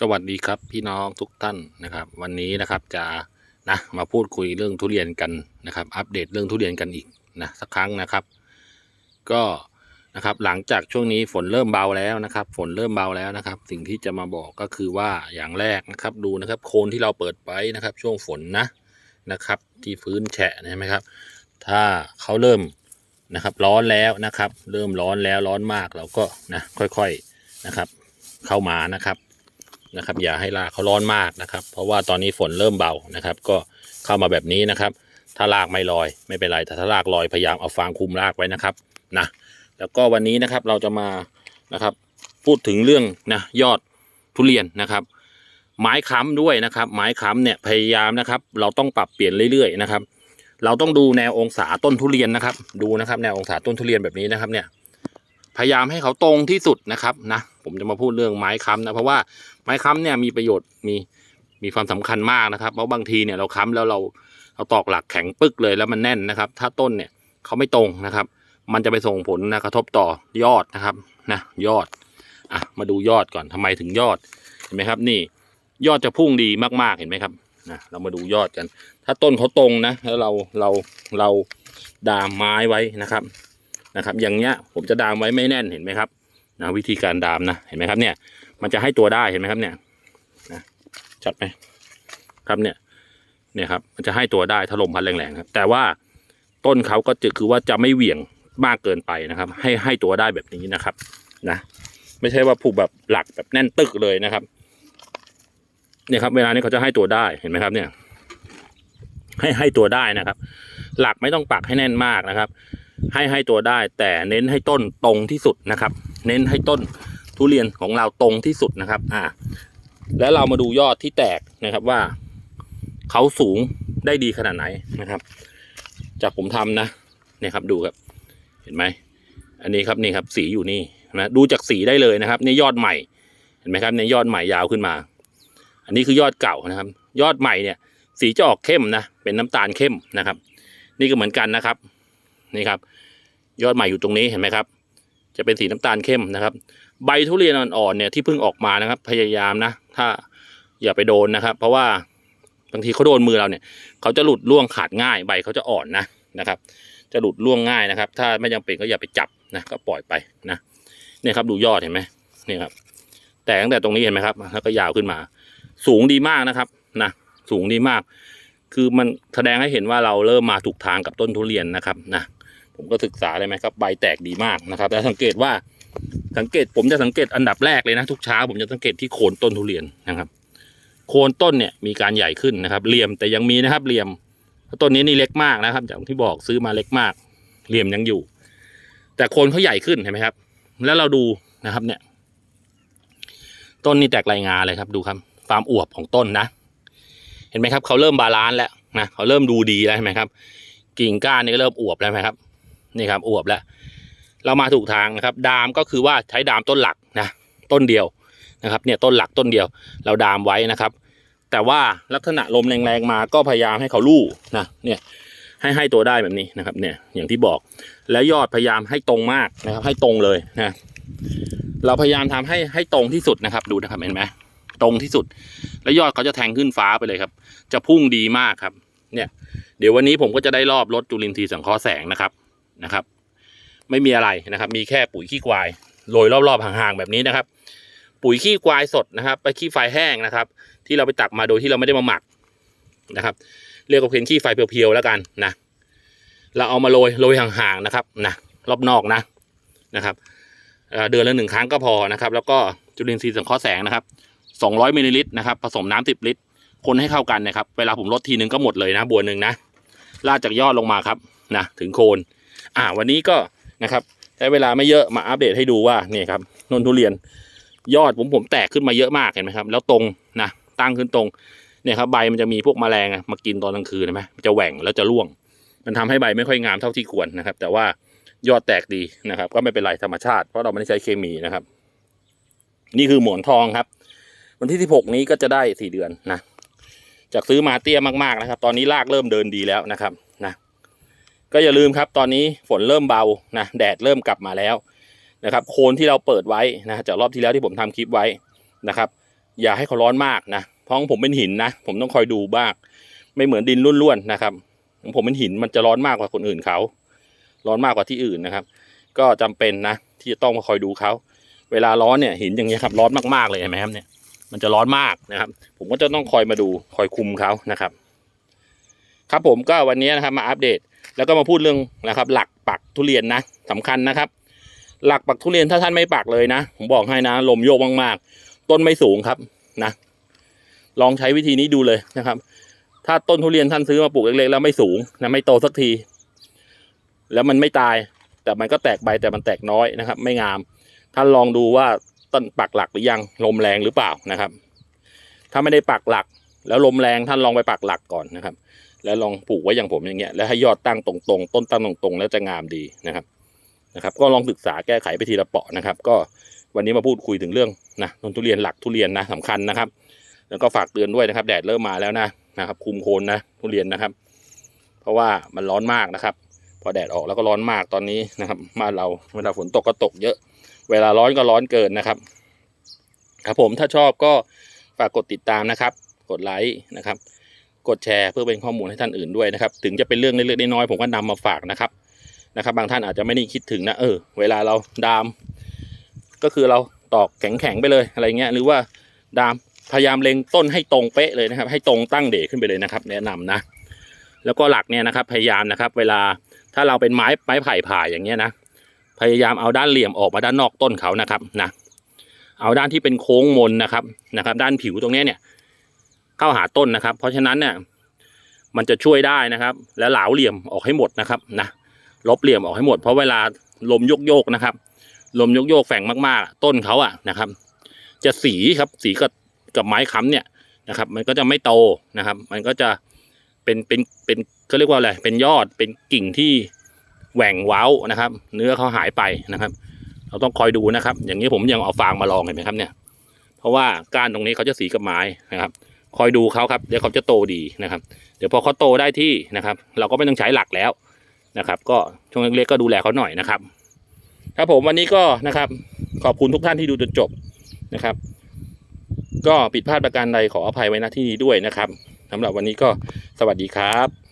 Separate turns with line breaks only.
สวัสดีครับพี่น้องทุกท่านนะครับ วันนี้นะครับจะนะมาพูดคุยเรื่องทุเรียนกันนะครับ อัปเดตเรื่องทุเรียนกันอีกนะสักครั้งนะครับ ก็นะครับหลังจากช่วงนี้ฝนเริ่มเบาแล้วนะครับ ฝนเริ่มเบาแล้วนะครับ สิ่งที่จะมาบอกก็คือว่าอย่างแรกนะครับดูนะครับ โคนที่เราเปิดไว้นะครับ ช่วงฝนนะนะครับ ที่พื้นแฉะนะใช่ไหมครับ ถ้าเขาเริ่มนะครับร้อนแล้วนะครับ เริ่มร้อนแล้วร้อนมากเราก็นะค่อยๆนะครับ เข้ามานะครับ นะครับ อย่าให้รากเขาร้อนมากนะครับ เพราะว่าตอนนี้ฝนเริ่มเบานะครับ ก็เข้ามาแบบนี้นะครับ ถ้ารากไม่ลอยไม่เป็นไรแต่ถ้ารากลอยพยายามเอาฟางคุมรากไว้นะครับนะแล้วก็วันนี้นะครับเราจะมานะครับ พูดถึงเรื่องนะยอดทุเรียนนะครับ ไม้ค้ำด้วยนะครับ ไม้ค้ำเนี่ยพยายามนะครับ เราต้องปรับเปลี่ยนเรื่อยๆนะครับ เราต้องดูแนวองศาต้นทุเรียนนะครับ ดูนะครับ แนวองศาต้นทุเรียนแบบนี้นะครับเนี่ย พยายามให้เขาตรงที่สุดนะครับนะผมจะมาพูดเรื่องไม้ค้ำนะเพราะว่าไม้ค้ำเนี่ยมีประโยชน์มีมีความสำคัญมากนะครับ เพราะบางทีเนี่ยเราค้ำแล้วเราเราตอกหลักแข็งปึกเลยแล้วมันแน่นนะครับ ถ้าต้นเนี่ยเขาไม่ตรงนะครับ มันจะไปส่งผลนะกระทบต่อยอดนะครับนะยอดอะมาดูยอดก่อนทำไมถึงยอดเห็นไหมครับ นี่ยอดจะพุ่งดีมากๆเห็นไหมครับนะเรามาดูยอดกัน ถ้าต้นเขาตรงนะแล้วเราเราเราดามไม้ไว้นะครับ นะครับอย่างเงี้ยผมจะดามไว้ไม่แน่นเห็นไหมครับนะวิธีการดามนะเห็นไหมครับเนี่ยมันจะให้ตัวได้เห็นไหมครับเนี่ยนะชัดไหมครับเนี่ยเนี่ยครับมันจะให้ตัวได้ถ้าลมพัดแรงๆครับ แต่ว่าต้นเขาก็จะคือว่าจะไม่เหวี่ยงมากเกินไปนะครับ ให้ให้ตัวได้แบบนี้นะครับนะไม่ใช่ว่าผูกแบบหลักแบบแน่นตึกเลยนะครับเนี่ยครับเวลานี้เขาจะให้ตัวได้เห็นไหมครับเนี่ย ให้ให้ตัวได้นะครับ หลักไม่ต้องปักให้แน่นมากนะครับ ให้ให้ตัวได้ แต่เน้นให้ต้นตรงที่สุดนะครับ เน้นให้ต้นทุเรียนของเราตรงที่สุดนะครับ อ่า แล้วเรามาดูยอดที่แตกนะครับว่าเขาสูงได้ดีขนาดไหนนะครับ จากผมทำนะเนี่ยครับดูครับเห็นไหมอันนี้ครับนี่ครับสีอยู่นี่นะดูจากสีได้เลยนะครับนี่ยอดใหม่เห็นไหมครับนี่ยยอดใหม่ยาวขึ้นมา อันนี้คือยอดเก่านะครับ ยอดใหม่เนี่ย สีจะออกเข้มนะเป็นน้ำตาลเข้มนะครับ นี่ก็เหมือนกันนะครับ นี่ครับ ยอดใหม่อยู่ตรงนี้เห็นไหมครับ จะเป็นสีน้ำตาลเข้มนะครับ ใบทุเรียนอ่อนๆเนี่ยที่เพิ่งออกมานะครับ พยายามนะ ถ้าอย่าไปโดนนะครับ เพราะว่าบางทีเขาโดนมือเราเนี่ยเขาจะหลุดร่วงขาดง่ายใบเขาจะอ่อนนะนะครับ จะหลุดร่วงง่ายนะครับ ถ้าไม่จำเป็นก็อย่าไปจับนะก็ปล่อยไปนะเนี่ยครับดูยอดเห็นไหมนี่ครับ แต่ตั้งแต่ตรงนี้เห็นไหมครับแล้วก็ยาวขึ้นมา สูงดีมากนะครับนะสูงดีมาก คือมันแสดงให้เห็นว่าเราเริ่มมาถูกทางกับต้นทุเรียนนะครับนะ ผมก็ศึกษาเลยไหมครับใบแตกดีมากนะครับแล้วสังเกตว่าสังเกตผมจะสังเกตอันดับแรกเลยนะทุกเช้าผมจะสังเกตที่โคนต้นทุเรียนนะครับ โคนต้นเนี่ยมีการใหญ่ขึ้นนะครับ เหลี่ยมแต่ยังมีนะครับเหลี่ยมต้นนี้นี่เล็กมากนะครับจากที่บอกซื้อมาเล็กมาก เหลี่ยมยังอยู่ แต่โคนเขาใหญ่ขึ้นเห็นไหมครับ แล้วเราดูนะครับเนี่ย ต้นนี้แตกลายงาเลยครับดูครับความอวบของต้นนะ เห็นไหมครับเขาเริ่มบาลานซ์แล้วนะเขาเริ่มดูดีแล้วเห็นไหมครับ กิ่งก้านนี่ก็เริ่มอวบแล้วไหมครับ นี่ครับอวบแล้ว เรามาถูกทางนะครับ ดามก็คือว่าใช้ดามต้นหลักนะต้นเดียวนะครับเนี่ยต้นหลักต้นเดียว เราดามไว้นะครับ แต่ว่าลักษณะลมแรงๆมาก็พยายามให้เขาลู่นะเนี่ยให้ให้ตัวได้แบบนี้นะครับเนี่ยอย่างที่บอกแล้วยอดพยายามให้ตรงมากนะครับ ให้ตรงเลยนะเราพยายามทำให้ให้ตรงที่สุดนะครับ ดูนะครับเห็นไหมตรงที่สุด แล้วยอดเขาจะแทงขึ้นฟ้าไปเลยครับ จะพุ่งดีมากครับ เนี่ย เดี๋ยววันนี้ผมก็จะได้รอบรถจุลินทรีย์สังเคราะห์แสงนะครับ นะครับ ไม่มีอะไรนะครับ มีแค่ปุ๋ยขี้ควายโรยรอบๆห่างๆแบบนี้นะครับ ปุ๋ยขี้ควายสดนะครับ ไปขี้ไฟแห้งนะครับ ที่เราไปตักมาโดยที่เราไม่ได้มาหมักนะครับ เรียกว่าเป็นขี้ไฟเพียวๆแล้วกันนะเราเอามาโรยโรยห่างๆนะครับนะรอบนอกนะนะครับเดือนละหนึ่งครั้งก็พอนะครับ แล้วก็จุลินทรีย์สังเคราะห์แสงนะครับ200มิลลิลิตรนะครับ ผสมน้ำ10 ลิตร คนให้เข้ากันนะครับ เวลาผมลดทีนึงก็หมดเลยนะ บัวหนึ่งนะลาดจากยอดลงมาครับนะถึงโคน อ่าวันนี้ก็นะครับใช้เวลาไม่เยอะมาอัปเดตให้ดูว่านี่ครับนนทุเรียนยอดผมผมแตกขึ้นมาเยอะมากเห็นไหมครับ แล้วตรงนะตั้งขึ้นตรงเนี่ยครับใบมันจะมีพวกแมลงมากินตอนกลางคืนเห็นไหมมันจะแหว่งแล้วจะร่วง มันทำให้ใบไม่ค่อยงามเท่าที่ควรนะครับ แต่ว่ายอดแตกดีนะครับ ก็ไม่เป็นไรธรรมชาติ เพราะเราไม่ได้ใช้เคมีนะครับ นี่คือหมอนทองครับ วันที่ 16 นี้ก็จะได้สี่เดือนนะจากซื้อมาเตี้ยมากๆนะครับ ตอนนี้รากเริ่มเดินดีแล้วนะครับนะ ก็อย่าลืมครับ ตอนนี้ฝนเริ่มเบานะแดดเริ่มกลับมาแล้วนะครับโคนที่เราเปิดไว้นะจากรอบที่แล้วที่ผมทำคลิปไว้นะครับ อย่าให้เขาร้อนมากนะเพราะผมเป็นหินนะ ผมต้องคอยดูบ้างไม่เหมือนดินร่วนๆนะครับของผมเป็นหินมันจะร้อนมากกว่าคนอื่นเขา ร้อนมากกว่าที่อื่นนะครับ ก็จำเป็นนะที่จะต้องมาคอยดูเขาเวลาร้อนเนี่ยหินอย่างเงี้ยครับร้อนมากๆเลยเห็นไหมครับเนี่ยมันจะร้อนมากนะครับ ผมก็จะต้องคอยมาดูคอยคุมเขานะครับ ครับผมก็วันนี้นะครับมาอัปเดต แล้วก็มาพูดเรื่องนะครับ หลักปักทุเรียนนะสำคัญนะครับ หลักปักทุเรียนถ้าท่านไม่ปักเลยนะผมบอกให้นะลมโยกมากๆ ต้นไม่สูงครับนะ ลองใช้วิธีนี้ดูเลยนะครับ ถ้าต้นทุเรียนท่านซื้อมาปลูกเล็กๆแล้วไม่สูงนะไม่โตสักที แล้วมันไม่ตาย แต่มันก็แตกใบแต่มันแตกน้อยนะครับ ไม่งาม ท่านลองดูว่าต้นปักหลักหรือยังลมแรงหรือเปล่านะครับ ถ้าไม่ได้ปักหลัก แล้วลมแรงท่านลองไปปักหลักก่อนนะครับ แล้วลองปลูกไว้อย่างผมอย่างเงี้ยแล้วให้ยอดตั้งตรงๆ ต้นตั้งตรงๆ แล้วจะงามดีนะครับนะครับ ก็ลองศึกษาแก้ไขไปทีละเปาะนะครับ ก็วันนี้มาพูดคุยถึงเรื่องนะต้นทุเรียนหลักทุเรียนนะสำคัญนะครับ แล้วก็ฝากเตือนด้วยนะครับแดดเริ่มมาแล้วนะนะครับ คุมโคนนะทุเรียนนะครับ เพราะว่ามันร้อนมากนะครับ พอแดดออกแล้วก็ร้อนมากตอนนี้นะครับบ้านเราเวลาฝนตกก็ตกเยอะ เวลาร้อนก็ร้อนเกินนะครับ ครับผมถ้าชอบก็ฝากกดติดตามนะครับ กดไลค์นะครับ กดแชร์เพื่อเป็นข้อมูลให้ท่านอื่นด้วยนะครับ ถึงจะเป็นเรื่องเล็กๆน้อยๆผมก็นำมาฝากนะครับนะครับ บางท่านอาจจะไม่ได้คิดถึงนะเออ เวลาเราดาม ก็คือเราตอกแข็งๆไปเลยอะไรเงี้ยหรือว่าดามพยายามเล็งต้นให้ตรงเป๊ะเลยนะครับ ให้ตรงตั้งเดขึ้นไปเลยนะครับ แนะนำนะ แล้วก็หลักเนี่ยนะครับพยายามนะครับ เวลาถ้าเราเป็นไม้ไม้ไผ่ผ่าอย่างเงี้ยนะพยายามเอาด้านเหลี่ยมออกมาด้านนอกต้นเขานะครับนะเอาด้านที่เป็นโค้งมนนะครับนะครับ ด้านผิวตรงเนี้ยเนี่ย เข้าหาต้นนะครับ เพราะฉะนั้นเนี่ยมันจะช่วยได้นะครับ แล้วเหลาเหลี่ยมออกให้หมดนะครับนะลบเหลี่ยมออกให้หมด เพราะเวลาลมโยกโยกนะครับ ลมโยกโยกแฝงมากๆ ต้นเขาอะนะครับ จะสีครับสีกับกับไม้ค้ำเนี่ยนะครับ มันก็จะไม่โตนะครับ มันก็จะเป็นเป็นเป็นก็เรียกว่าอะไรเป็นยอดเป็นกิ่งที่แหว่งเว้านะครับ เนื้อเขาหายไปนะครับ เราต้องคอยดูนะครับ อย่างนี้ผมยังเอาฟางมาลองเห็นไหมครับเนี่ย เพราะว่าก้านตรงนี้เขาจะสีกับไม้นะครับ คอยดูเขาครับเดี๋ยวเขาจะโตดีนะครับ เดี๋ยวพอเขาโตได้ที่นะครับ เราก็ไม่ต้องใช้หลักแล้วนะครับ ก็ช่วงเล็กๆก็ดูแลเขาหน่อยนะครับ ครับผมวันนี้ก็นะครับ ขอบคุณทุกท่านที่ดูจนจบนะครับ ก็ผิดพลาดประการใดขออภัยไว้ณที่นี้ด้วยนะครับสำหรับวันนี้ก็สวัสดีครับ